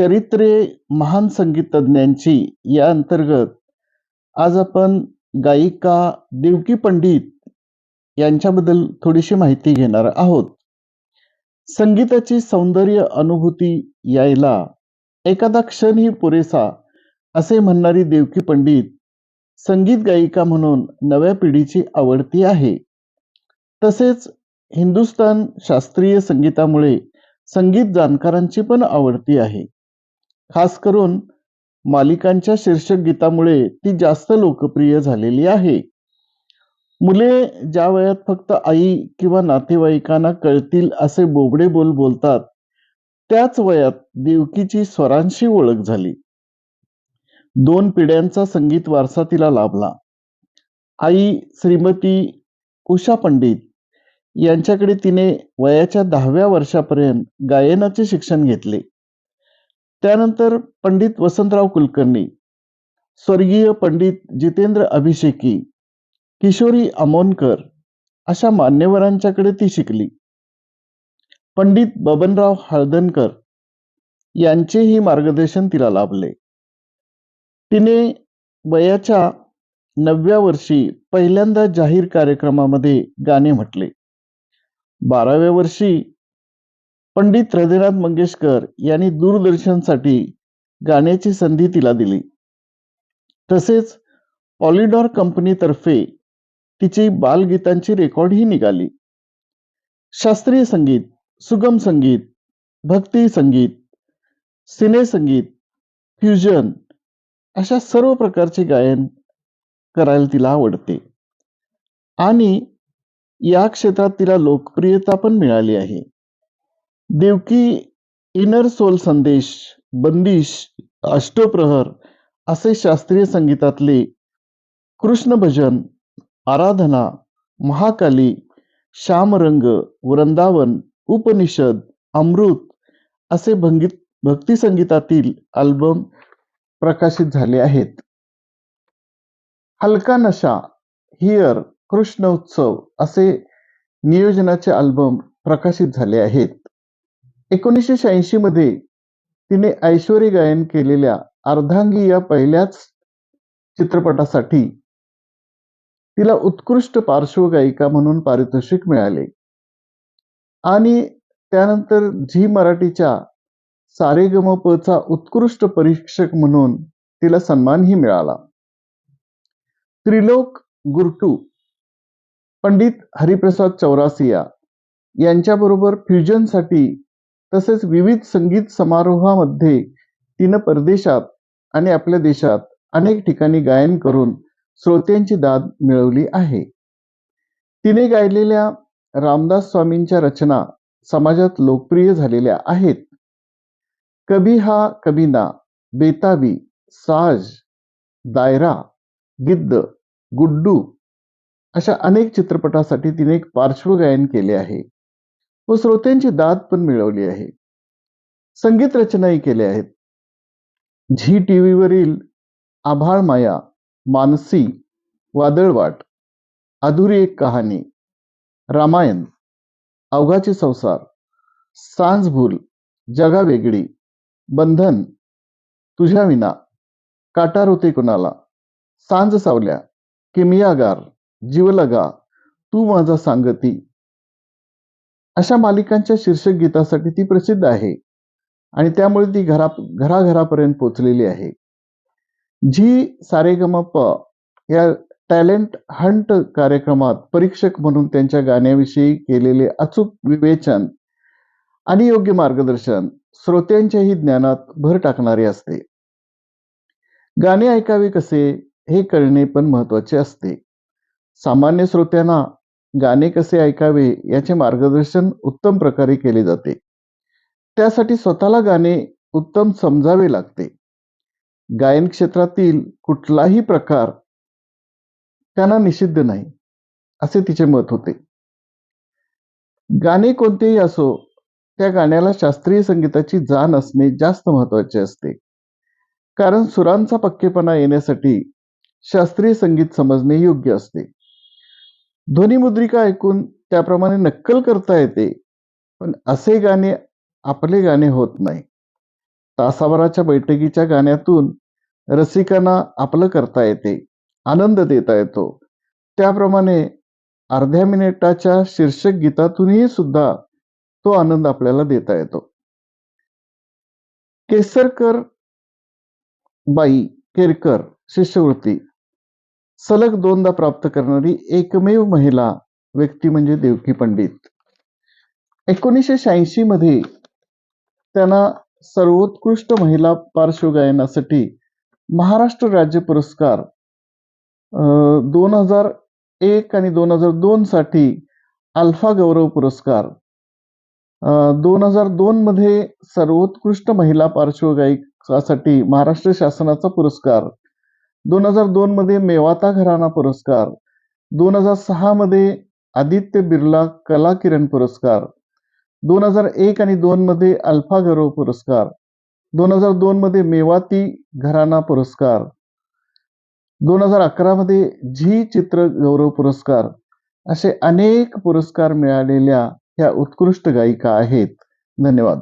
चरित्रे महान संगीतज्ञांची या अंतर्गत आज आपण गायिका देवकी पंडित यांच्याबद्दल थोडीशी माहिती घेणार आहोत. संगीताची सौंदर्य अनुभूती यायला एखादा क्षणही पुरेसा असे म्हणणारी देवकी पंडित संगीत गायिका म्हणून नव्या पिढीची आवडती आहे. तसेच हिंदुस्तान शास्त्रीय संगीतामुळे संगीत जाणकारांची पण आवडती आहे. खास करून मालिकांच्या शीर्षक गीतामुळे ती जास्त लोकप्रिय झालेली आहे. मुले ज्या वयात फक्त आई किंवा नातेवाईकांना कळतील असे बोबडे बोल बोलतात त्याच वयात देवकीची स्वरांशी ओळख झाली. दोन पिढ्यांचा संगीत वारसा तिला लाभला. आई श्रीमती उषा पंडित यांच्याकडे तिने वयाच्या दहाव्या वर्षापर्यंत गायनाचे शिक्षण घेतले. त्यानंतर पंडित वसंतराव कुलकर्णी स्वर्गीय पंडित जितेंद्र अभिषेकी किशोरी अमोनकर अशा मान्यवरांच्याकडे ती शिकली. पंडित बबनराव हळदणकर यांचेही मार्गदर्शन तिला लाभले. तिने वयाच्या नवव्या वर्षी पहिल्यांदा जाहीर कार्यक्रमामध्ये गाणे म्हटले. बाराव्या वर्षी पंडित हृदयनाथ मंगेशकर यांनी दूरदर्शनसाठी गाण्याची संधी तिला दिली. तसेच पॉलिडॉर कंपनीतर्फे तिची बालगीतांची रेकॉर्डही निघाली. शास्त्रीय संगीत सुगम संगीत भक्ती संगीत सिने संगीत फ्युजन अशा सर्व प्रकारचे गायन करायला तिला आवडते. आणि या क्षेत्रात तिला लोकप्रियता पण मिळाली आहे. देवकी इनर सोल संदेश बंदिश अष्टप्रहर असे शास्त्रीय संगीतातले कृष्ण भजन आराधना महाकाली श्यामरंग वृंदावन उपनिषद अमृत असे भंगीत भक्ती संगीतातील अल्बम प्रकाशित झाले आहेत. हलका नशा हिअर कृष्ण उत्सव असे नियोजनाचे अल्बम प्रकाशित झाले आहेत. एकोणीसशे शहाऐंशी मध्ये तिने ऐश्वरी गायन केलेल्या अर्धांगी या पहिल्याच चित्रपटासाठी तिला उत्कृष्ट पार्श्वगायिका म्हणून पारितोषिक मिळाले. आणि त्यानंतर झी मराठीच्या सारेगमपचा उत्कृष्ट परीक्षक म्हणून तिला सन्मानही मिळाला. त्रिलोक गुरटू पंडित हरिप्रसाद चौरासिया यांच्याबरोबर फ्युजनसाठी तसेच विविध संगीत समारोहामध्ये तिनं परदेशात आणि आपल्या देशात अनेक ठिकाणी गायन करून श्रोत्यांची दाद मिळवली आहे. तिने गायलेल्या रामदास स्वामींच्या रचना समाजात लोकप्रिय झालेल्या आहेत. कभी हा कबीना बेताबी साज दायरा गिद्द गुड्डू अशा अनेक चित्रपटासाठी तिने एक पार्श्वगायन केले आहे. व श्रोत्यांची दाद पण मिळवली आहे. संगीत रचनाही केल्या आहेत. झी टी व्हीवरील आभाळ माया मानसी वादळवाट अधुरी एक कहाणी रामायण अवघाचे संसार सांजभूल जगा वेगळी बंधन तुझ्या विना काटार होते कुणाला सांज सावल्या किमियागार जीवलगा तू माझा सांगती अशा मालिकांच्या शीर्षक गीतासाठी ती प्रसिद्ध आहे. आणि त्यामुळे ती घरा घराघरापर्यंत पोचलेली आहे. झी सारेगमप या टॅलेंट हंट कार्यक्रमात परीक्षक म्हणून त्यांच्या गाण्याविषयी केलेले अचूक विवेचन आणि योग्य मार्गदर्शन श्रोत्यांच्याही ज्ञानात भर टाकणारे असते. गाणे ऐकावे कसे हे कळणे पण महत्त्वाचे असते. सामान्य श्रोत्यांना गाणे कसे ऐकावे याचे मार्गदर्शन उत्तम प्रकारे केले जाते. त्यासाठी स्वतःला गाणे उत्तम समजावे लागते. गायन क्षेत्रातील कुठलाही प्रकार त्यांना निषिद्ध नाही असे तिचे मत होते. गाणे कोणतेही असो त्या गाण्याला शास्त्रीय संगीताची जाण असणे जास्त महत्त्वाचे असते. कारण सुरांचा पक्केपणा येण्यासाठी शास्त्रीय संगीत समजणे योग्य असते. ध्वनिमुद्रिका ऐकून त्याप्रमाणे नक्कल करता येते पण असे गाणे आपले गाणे होत नाही. तासाभराच्या बैठकीच्या गाण्यातून रसिकांना आपलं करता येते आनंद देता येतो. त्याप्रमाणे अर्ध्या मिनिटाच्या शीर्षक गीतातूनही सुद्धा तो आनंद आपल्याला देता येतो. केसरकर बाई केरकर शिष्यवृत्ती सलग दोनदा प्राप्त करणारी एकमेव महिला व्यक्ती म्हणजे देवकी पंडित. एकोणीसशे शहाऐंशी मध्ये त्यांना सर्वोत्कृष्ट महिला पार्श्वगायनासाठी महाराष्ट्र राज्य पुरस्कार दोन हजार एक आणि दोन हजार दोन साठी अल्फा गौरव पुरस्कार दोन हजार दोन मध्ये सर्वोत्कृष्ट महिला पार्श्वगायिकासाठी महाराष्ट्र शासनाचा पुरस्कार दोन हजार दोन मध्ये मेवाता घराणा पुरस्कार दोन हजार सहा मध्ये आदित्य बिर्ला कला किरण पुरस्कार दोन हजार एक आणि दोन मध्ये अल्फा गौरव पुरस्कार दोन हजार दोन मध्ये मेवाती घराणा पुरस्कार दोन हजार अकरा मध्ये झी चित्र गौरव पुरस्कार असे अनेक पुरस्कार मिळालेल्या ह्या उत्कृष्ट गायिका आहेत. धन्यवाद.